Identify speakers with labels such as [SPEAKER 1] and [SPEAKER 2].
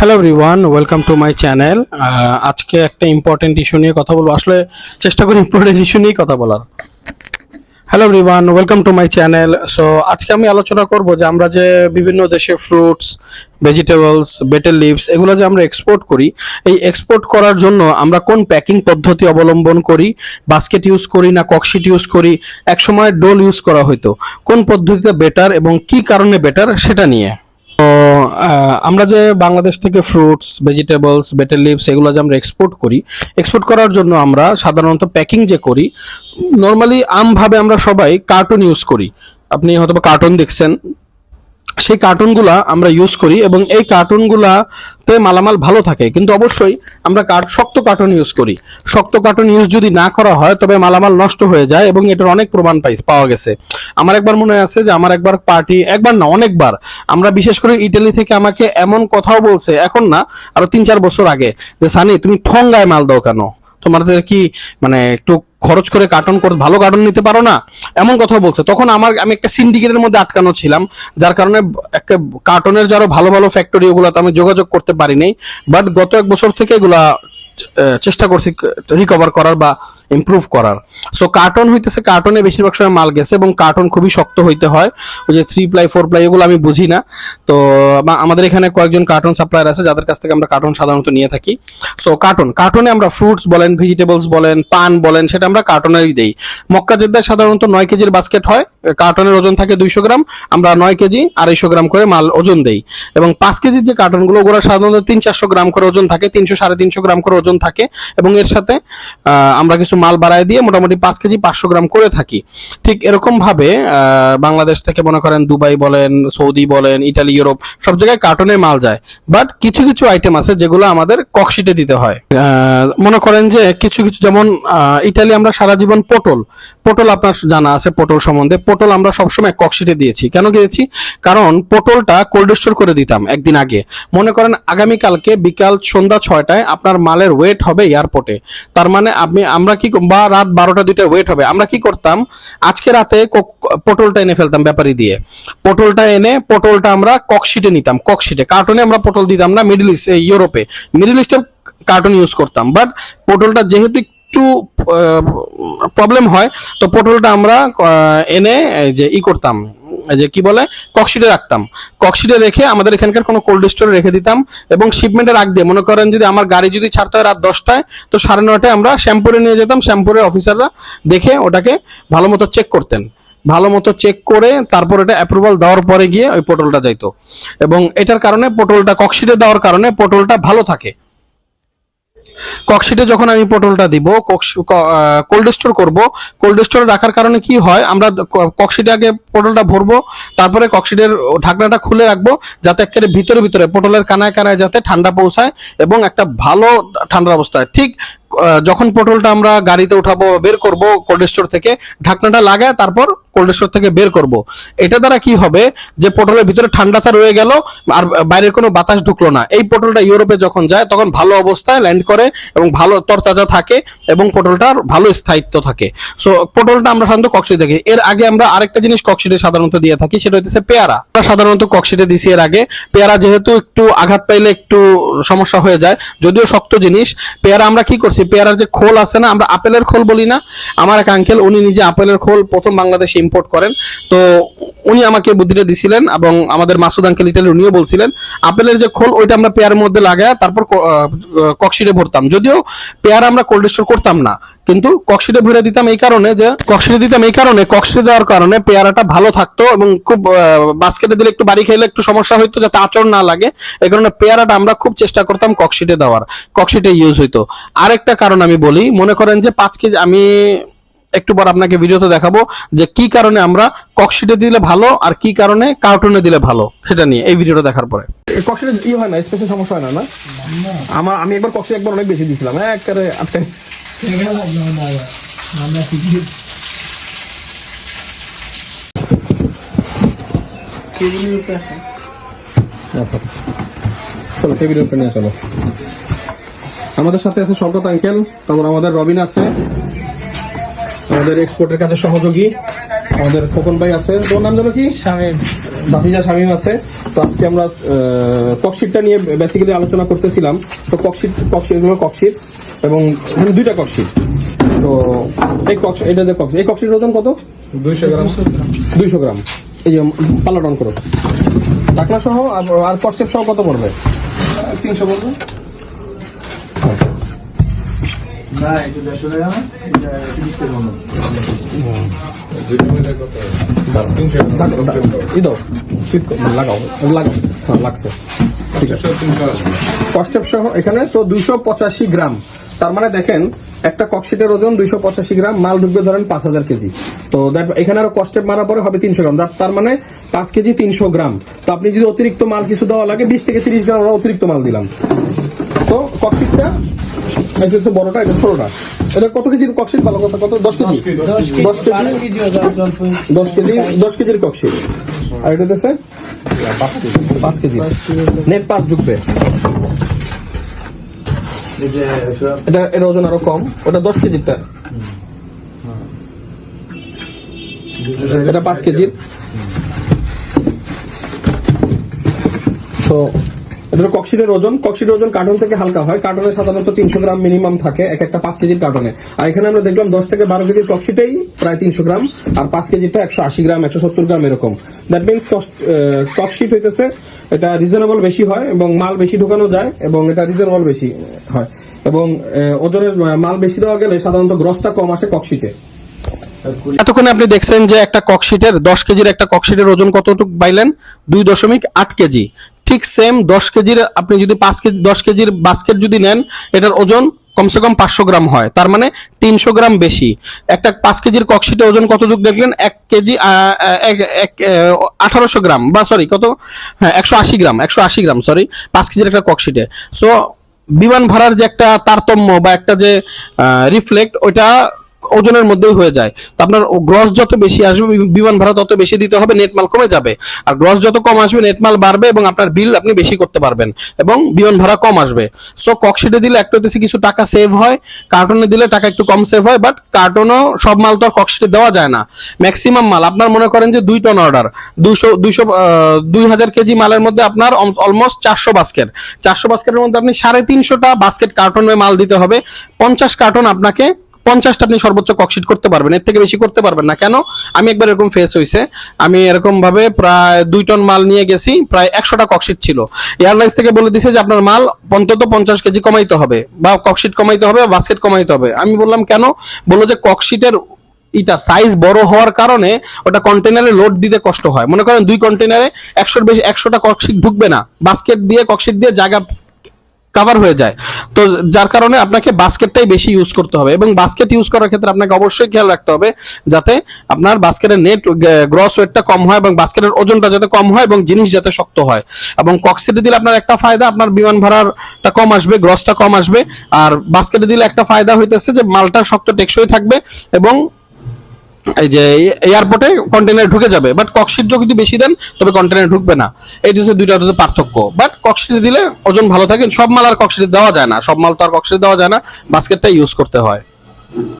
[SPEAKER 1] Hello everyone welcome to my channel আজকে একটা important issue নিয়ে কথা বলব। আসলে চেষ্টা করি ইম্পর্টেন্ট ইস্যু নিয়েই কথা বলার। Hello everyone welcome to my channel so আজকে আমি আলোচনা করব যে আমরা যে বিভিন্ন দেশে ফ্রুটস ভেজিটেবলস বেটেল লিভস এগুলো যে আমরা এক্সপোর্ট করি, এই এক্সপোর্ট করার জন্য আমরা কোন প্যাকিং পদ্ধতি অবলম্বন করি বাস্কেট ইউজ করি না ককশিট ইউজ করি, একসময় ডোল ইউজ করা হতো কোন পদ্ধতিতে বেটার এবং কি কারণে বেটার সেটা নিয়ে। তো আমরা যে বাংলাদেশ থেকে ফ্রুটস ভেজিটেবলস বেটার লিভস এগুলো যে আমরা এক্সপোর্ট করি এক্সপোর্ট করার জন্য আমরা সাধারণত প্যাকিং যে করি নর্মালি আমভাবে আমরা সবাই কার্টুন ইউজ করি। আপনি হয়তো কার্টুন দেখছেন সেই কার্টুনগুলা আমরা ইউজ করি এবং এই কার্টুনগুলাতে মালামাল ভালো থাকে। কিন্তু অবশ্যই আমরা কার্ট শক্ত কার্টুন ইউজ করি। শক্ত কার্টুন ইউজ যদি না করা হয়, তবে মালামাল নষ্ট হয়ে যায় এবং এটার অনেক প্রমাণ পাই, পাওয়া গেছে। আমার একবার মনে আছে যে আমার একবার পার্টি একবার না, অনেকবার আমরা বিশেষ করে ইটালি থেকে আমাকে এমন কথাও বলছে এখন না, আরও তিন চার বছর আগে, যে, সানি, তুমি ঠঙ্গায় মাল দাও কেন? তোমাদের কি মানে একটু খরচ করে কার্টন করে ভালো কার্টন নিতে পারো না? এমন কথা বলছে। তখন আমার, আমি একটা সিন্ডিকেটের মধ্যে আটকানো ছিলাম, যার কারণে একটা কার্টনের যারা ভালো ভালো ফ্যাক্টরি ওগুলোতে আমি যোগাযোগ করতে পারিনি। বাট গত এক বছর থেকে এগুলা চেষ্টা করছি রিকভার করার বা ইমপ্রুভ করার। সো কার্টন হইতেছে কার্টনে বেশিরভাগ সময় মাল গেছে এবং কার্টন খুবই শক্ত হইতে হয়। ওই যে থ্রি প্লাই ফোর প্লাই এগুলো আমি বুঝি না। তো, আমা- আমাদের এখানে কয়েকজন কার্টন সাপ্লায়ার আছে, যাদের কাছ থেকে আমরা কার্টন সাধারণত নিয়ে থাকি। সো কার্টন কার্টনে আমরা ফ্রুটস বলেন ভেজিটেবলস বলেন, পান বলেন, সেটা আমরা কার্টনেরই দেই। মক্কা জেদ্দায় সাধারণত নয় কেজির বাস্কেট হয়। কার্টনের ওজন থাকে দুইশো গ্রাম। আমরা নয় কেজি, আড়াইশো গ্রাম করে মাল ওজন দেই। এবং পাঁচ কেজির যে কার্টনগুলো ওগুলো সাধারণত তিন চারশো গ্রাম করে ওজন থাকে, তিনশো, সাড়ে তিনশো গ্রাম করে ওজন থাকে এবং এর সাথে আমরা কিছু মাল বাড়ায় দিয়ে মোটামুটি পাঁচ কেজি পাঁচশো গ্রাম করে থাকি। ঠিক এরকম ভাবে বাংলাদেশ থেকে মনে করেন দুবাই বলেন, সৌদি বলেন, ইটালি, ইউরোপ, সব জায়গায় কার্টনে মাল যায়। বাট কিছু কিছু আইটেম আছে যেগুলো আমাদের ককশিটে দিতে হয়। মনে করেন যে কিছু কিছু যেমন ইটালি আমরা সারা জীবন পটল পটল আপনার জানা আছে পটল সম্বন্ধে। পটল আমরা সবসময় ককশিটে দিয়েছি। কেন দিয়েছি? কারণ পটলটা কোল্ড স্টোর করে দিতাম একদিন আগে। মনে করেন আগামীকালকে বিকাল সন্ধ্যা ছয়টায় আপনার মালের ওয়েট হবে এয়ারপোর্টে তার মানে আপনি, আমরা কি বা রাত বারোটা দুইটা ওয়েট হবে। আমরা কি করতাম, আজকে রাতে পটলটা এনে ফেলতাম ব্যাপারি দিয়ে। পটলটা এনে, পটলটা আমরা ককশিটে নিতাম ককশিটে কার্টনে আমরা পটল দিতাম না মিডল ইস্ট ইউরোপে মিডল ইস্টে কার্টন ইউজ করতাম বাট পটলটা যেহেতু একটু প্রবলেম হয়, তো পটলটা আমরা এনে যে ই করতাম যে কি বলে, ককশিটে রাখতাম। ককশিটে রেখে আমাদের এখানকার কোনো কোল্ড স্টোরে রেখে দিতাম এবং শিপমেন্টের আগ দিয়ে, মনে করেন যদি আমার গাড়ি যদি ছাড়তে হয় রাত দশটায়, তো সাড়ে নটায় আমরা শ্যাম্পুরে নিয়ে যেতাম, শ্যাম্পুরের অফিসাররা দেখে ওটাকে ভালো মতো চেক করতেন। ভালো মতো চেক করে তারপর এটা অ্যাপ্রুভাল দেওয়ার পরে গিয়ে ওই পটলটা যাইতো। এবং এটার কারণে পটলটা, ককশিটে দেওয়ার কারণে পটলটা ভালো থাকে। ককশিটে যখন আমি পটলটা দিব কোল্ড স্টোর করব। কোল্ড স্টোরে রাখার কারণে কি হয়, আমরা ককশিটে আগে পটলটা ভরবো, তারপরে ককশিটের ঢাকনাটা খুলে রাখব, যাতে একেবারে ভিতরে ভিতরে পটলের কানায় কানায় যাতে ঠান্ডা পৌঁছায় এবং একটা ভালো ঠান্ডার অবস্থায় ঠিক যখন পটলটা আমরা গাড়িতে উঠাবো বের করব কোল্ড স্টোর থেকে, ঢাকনাটা লাগায় তারপর কোল্ড স্টোর থেকে বের করব। এটা দ্বারা কি হবে যে পটলের ভিতরে ঠান্ডাটা রয়ে গেল আর বাইরের কোনো বাতাস ঢুকলো না। এই পটলটা ইউরোপে যখন যায় তখন ভালো অবস্থায় ল্যান্ড করে এবং ভালো তরতাজা থাকে এবং পটলটার ভালো স্থায়িত্ব থাকে। সো পটলটা আমরা সাধারণত কক্সিটে দেখি। এর আগে আমরা আরেকটা জিনিস কক্সিটে সাধারণত দিয়ে থাকি, সেটা হচ্ছে পেয়ারা। আমরা সাধারণত কক্সিটে দিছি এর আগে। পেয়ারা যেহেতু একটু আঘাত পাইলে একটু সমস্যা হয়ে যায়, যদিও শক্ত জিনিস। পেয়ারা আমরা কি করছি? পেয়ারার যে খোল আছে না, আমরা আপেলের খোল বলি না। আমার এক আঙ্কেল উনি নিজে আপেলের খোল প্রথম বাংলাদেশে ইম্পোর্ট করেন। তো উনি আমাকে বুদ্ধিটা দিছিলেন এবং আমাদের মাসুদ আঙ্কেল ইটালি উনিও বলছিলেন, আপেলের যে খোল, ওইটা আমরা পেয়ারের মধ্যে লাগায় তারপর কক্সিরে ভরতাম। যদিও পেয়ারা আমরা কোল্ড স্টোর করতাম না কিন্তু ককশিটে ভরে দিতাম এই কারণে যে ককশিটে দিতাম এই কারণে ককশিটে দেওয়ার কারণে পেয়ারাটা ভালো থাকতো এবং খুব বাস্কেটে দিলে একটু বাড়ি খেলে একটু সমস্যা হইতো যাতে আচর না লাগে। এই কারণে পেয়ারাটা আমরা খুব চেষ্টা করতাম ককশিটে দেওয়ার ককশিটে ইউজ হইতো। আরেকটা কারণ আমি বলি মনে করেন যে পাঁচ কেজি আমি একটু পর আপনাকে ভিডিওতে দেখাবো যে কি কারণে আমরা ককশিটে দিলে ভালো আর কি কারণে কার্টুনে দিলে ভালো সেটা নিয়ে এই ভিডিওটা দেখার পরে। ককশিটে ই হয় না স্পেশাল সমস্যা হয় না না? আমার আমি একবার ককশিট একবার অনেক বেশি দিছিলাম চলো টেবিলের উপরে নিয়ে চলো আমাদের সাথে আছে শওকত আঙ্কেল, তারপর আমাদের রবিন আছে। আমাদের এক্সপোর্টের কাছে সহযোগী। আমাদের খোকন ভাই আছে তোর নাম জানো কি?
[SPEAKER 2] শামিম।
[SPEAKER 1] ভাতিজা শামীম আছে। তো আজকে আমরা ককশিটটা নিয়ে বেসিক্যালি আলোচনা করতেছিলাম। তো ককশিট ককশিট এগুলো ককশিট এবং এখানে দুইটা ককশিট। তো এই কক্স এটা যে কক্স এই ককশিট ওজন কত?
[SPEAKER 2] দুইশো গ্রাম।
[SPEAKER 1] দুইশো গ্রাম। এই যে পাল্লা ডাউন করো। ঢাকনা সহ আর- আর ককশিট সহ কত পড়বে?
[SPEAKER 2] তিনশো বলব না
[SPEAKER 1] হ্যাঁ সহ এখানে তো দুইশো পঁচাশি গ্রাম। তার মানে দেখেন, একটা ককশিটের ওজন দুইশো পঁচাশি গ্রাম, মাল ঢুকবে ধরেন পাঁচ হাজার কেজি। তো that- এখানে আরও কস্টেপ মারা পরে হবে তিনশো গ্রাম। তার মানে পাঁচ কেজি তিনশো গ্রাম। তো আপনি যদি অতিরিক্ত মাল কিছু দেওয়া লাগে, বিশ থেকে তিরিশ গ্রাম আমরা অতিরিক্ত মাল দিলাম। তো ককশিটটা এটা হচ্ছে বড়টা এটা ছোটটা। এটা কত কেজির ককশিট ভালো কথা কত? দশ কেজি। দশ কেজি।
[SPEAKER 2] কেজি।
[SPEAKER 1] দশ কেজি দশ কেজির ককশিট আর এটা হচ্ছে? পাঁচ কেজি। নেট পাঁচ ঢুকবে। এটা এর ওজন আরও কম। ওটা দশ কেজিরটা। এটা পাঁচ কেজির। তো এটা কক্সিটের ওজন কক্সিটের ওজন কার্টন থেকে হালকা হয়। কার্টনে সাধারণত তিনশো গ্রাম মিনিমাম থাকে এক একটা পাঁচ কেজির কার্টনে। আর এখানে আমরা দেখলাম দশ থেকে বারো কেজির কক্সিটেই প্রায় তিনশো গ্রাম, আর পাঁচ কেজিটা একশো আশি গ্রাম, একশো সত্তর গ্রাম এরকম। দ্যাট মিনস কক্সিট হইতেছে, এটা রিজনেবল বেশি হয় এবং মাল বেশি ঢোকানো যায় এবং এটা রিজনেবল বেশি হয়। এবং ওজনের মাল বেশি দেওয়া গেলে সাধারণত গ্রসটা কম আসে কক্সিটে এতক্ষণে আপনি দেখছেন যে একটা ককশিটের দশ কেজির একটা ককশিটের ওজন কতটুকু পাইলেন? দুই দশমিক আট কেজি। ঠিক সেম দশ কেজির, আপনি যদি পাঁচ কেজি, দশ কেজির বাস্কেট যদি নেন, এটার ওজন কমসে কম পাঁচশো গ্রাম হয়। তার মানে তিনশো গ্রাম বেশি। একটা পাঁচ কেজির ককশিটের ওজন কতটুকু দেখলেন? এক কেজি আঠারোশো গ্রাম বা সরি, কত? হ্যাঁ একশো আশি গ্রাম, একশো আশি গ্রাম, সরি, পাঁচ কেজির একটা ককশিটে সো বিমান ভাড়ার যে একটা তারতম্য বা একটা যে রিফ্লেক্ট ওইটা ওজনের মধ্যেই হয়ে যায়। তো আপনার গ্রস যত বেশি আসবে বিমান ভাড়া তত বেশি দিতে হবে নেট মাল কমে যাবে। আর গ্রস যত কম আসবে নেট মাল বাড়বে এবং আপনার বিল আপনি বেশি করতে পারবেন এবং বিমান ভাড়া কম আসবে। সো ককশিটে দিলে একটা হচ্ছে কিছু টাকা সেভ হয় কার্টনে দিলে টাকা একটু কম সেভ হয় বাট কার্টনও সব মাল তো আর ককশিটে দেওয়া যায় না। ম্যাক্সিমাম মাল, আপনার মনে করেন যে দুই টন অর্ডার দুইশো দুইশো দুই হাজার কেজি মালের মধ্যে আপনার অলমোস্ট চারশো বাস্কেট চারশো বাস্কেটের মধ্যে আপনি সাড়ে তিনশোটা বাস্কেট কার্টনে মাল দিতে হবে। পঞ্চাশ কার্টন আপনাকে পঞ্চাশটা আপনি সর্বোচ্চ ককশিট করতে পারবেন, এর থেকে বেশি করতে পারবেন না। কেন? আমি একবার এরকম ফেস হয়েছে আমি এরকম ভাবে প্রায় দুই টন মাল নিয়ে গেছি, প্রায় একশোটা ককশিট ছিল। এয়ারলাইন্স থেকে বলে দিছে যে, আপনার মাল অন্তত পঞ্চাশ কেজি কমাইতে হবে বা ককশিট কমাইতে হবে বাস্কেট কমাইতে হবে। আমি বললাম, কেন? বলল যে ককশিটের এটা সাইজ বড় হওয়ার কারণে ওটা কন্টেনারে লোড দিতে কষ্ট হয়। মনে করেন দুই কন্টেনারে একশোর বেশি, একশোটা ককশিট ঢুকবে না। বাস্কেট দিয়ে ককশিট দিয়ে জায়গা কাভার হয়ে যায়। তো যার কারণে আপনাকে বাস্কেটটাই বেশি ইউজ করতে হবে এবং বাস্কেট ইউজ করার ক্ষেত্রে আপনাকে অবশ্যই খেয়াল রাখতে হবে যাতে আপনার বাস্কেটের নেট গ্রস ওয়েটটা কম হয় এবং বাস্কেটের ওজনটা যাতে কম হয় এবং জিনিস যাতে শক্ত হয়। এবং কক্সিটে দিলে আপনার একটা ফায়দা, আপনার বিমান ভাড়াটা কম আসবে গ্রসটা কম আসবে। আর বাস্কেটে দিলে একটা ফায়দা হইতেছে যে মালটা শক্ত টেকসই থাকবে এবং এই যে এয়ারপোর্টে কন্টেনার ঢুকে যাবে বাট ককশিট যদি বেশি দেন, তবে কন্টেনার ঢুকবে না। এই হচ্ছে দুইটা হচ্ছে পার্থক্য। বাট ককশিটে দিলে, ওজন ভালো থাকে, সব মাল আর ককশিটে দেওয়া যায় না। সব মাল তো আর কক্সিট দেওয়া যায় না বাস্কেটটা ইউজ করতে হয়।